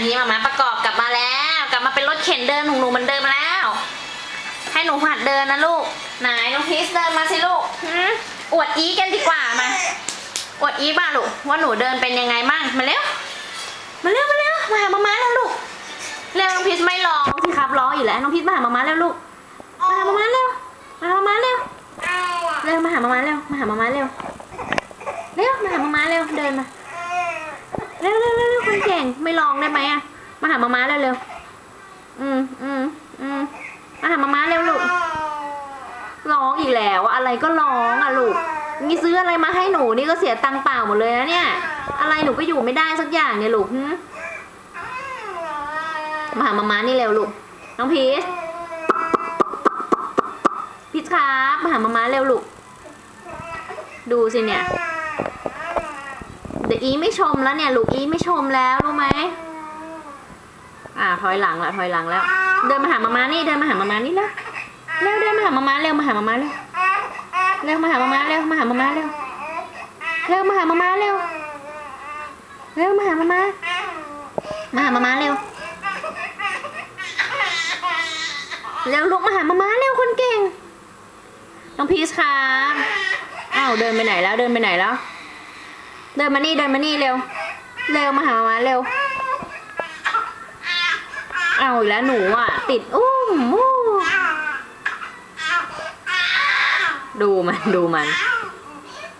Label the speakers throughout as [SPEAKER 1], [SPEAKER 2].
[SPEAKER 1] นี่มามาประกอบกลับมาแล้ว กลับมาเป็นรถเข็นเดินหนูหนูเหมันเดิมาแล้ว ให้หนูหัดเดินนะลูก ไหนน้องพีชเดินมาสิลูกอวดอีกันดีกว่ามาอวดอีบ้าลูกว่าหนูเดินเป็นยังไงบ้างมาเร็วมาเร็วมาเร็วมาหามาม่าแล้วลูกเร็วน้องพีชไม่ร้องสิครับร้องอยู่แล้วน้องพีชมาหามาม่าแล้วลูกมาหามาม่าเร็วมาหามาม่าเร็วเร็วมาหามาม่าเร็วมาหามาม่าเร็วเร็วมาหามาม่าเร็วเดินมา เร็วเร็วเร็วเร็วคนเก่งไม่ร้องได้ไหมอะมาหามาม่าเร็วเร็วอืมอืมอืมมาหามาม่าเร็วลูกร้องอีกแล้วอะอะไรก็ร้องอะลูกนี่ซื้ออะไรมาให้หนูนี่ก็เสียตังค์เปล่าหมดเลยนะเนี่ย อะไรหนูก็อยู่ไม่ได้สักอย่างเนี่ยลูกมาหามาม่านี่เร็วลูกน้องพีชพีชครับมาหามาม่าเร็วลูกดูสิเนี่ย เดี๋ยวอีไม่ชมแล้วเนี่ย ลูกอีไม่ชมแล้วรู้ไหมอ่าถอยหลังละถอยหลังแล้ว เดินมาหามามานี่เดินมาหามามานี่แล้วเร็วเดินมาหามามาเร็วมาหามามาเร็วเร็วมาหามามาเร็วมาหามามาเร็วเร็วมาหามามาเร็วเร็วมาหามามามาหามามาเร็วเร็วลูกมาหามามาเร็วคนเก่งน้องพีชครับอ้าวเดินไปไหนแล้วเดินไปไหนแล้ว เดินมานี่เดินมานี่เร็ว เร็วมาหามาเร็ว เอาอีกแล้วหนูอะ ติดอุ้มอู้ดูมันดูมัน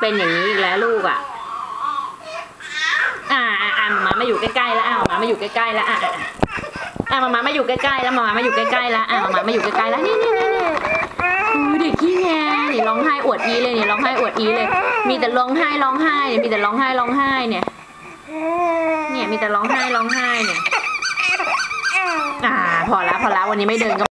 [SPEAKER 1] เป็นอย่างนี้อีกแล้วลูกอะ อ่าอ่าอ่ามามาอยู่ใกล้ๆแล้วอ่ามามาอยู่ใกล้ๆแล้วอ่าอ่ามามามาอยู่ใกล้ๆแล้วมามามาอยู่ใกล้ๆแล้วอ่ามามามาอยู่ใกล้ๆแล้วนี่นี่นี่นี่เด็กขี้ นี่ร้องไห้อวดอีเลยเนี่ยร้องไห้อวดอีเลย มีแต่ร้องไห้ร้องไห้เนี่ยมีแต่ร้องไห้ร้องไห้เนี่ย เนี่ยมีแต่ร้องไห้ร้องไห้เนี่ยอ่าพอแล้วพอแล้ววันนี้ไม่เดินก็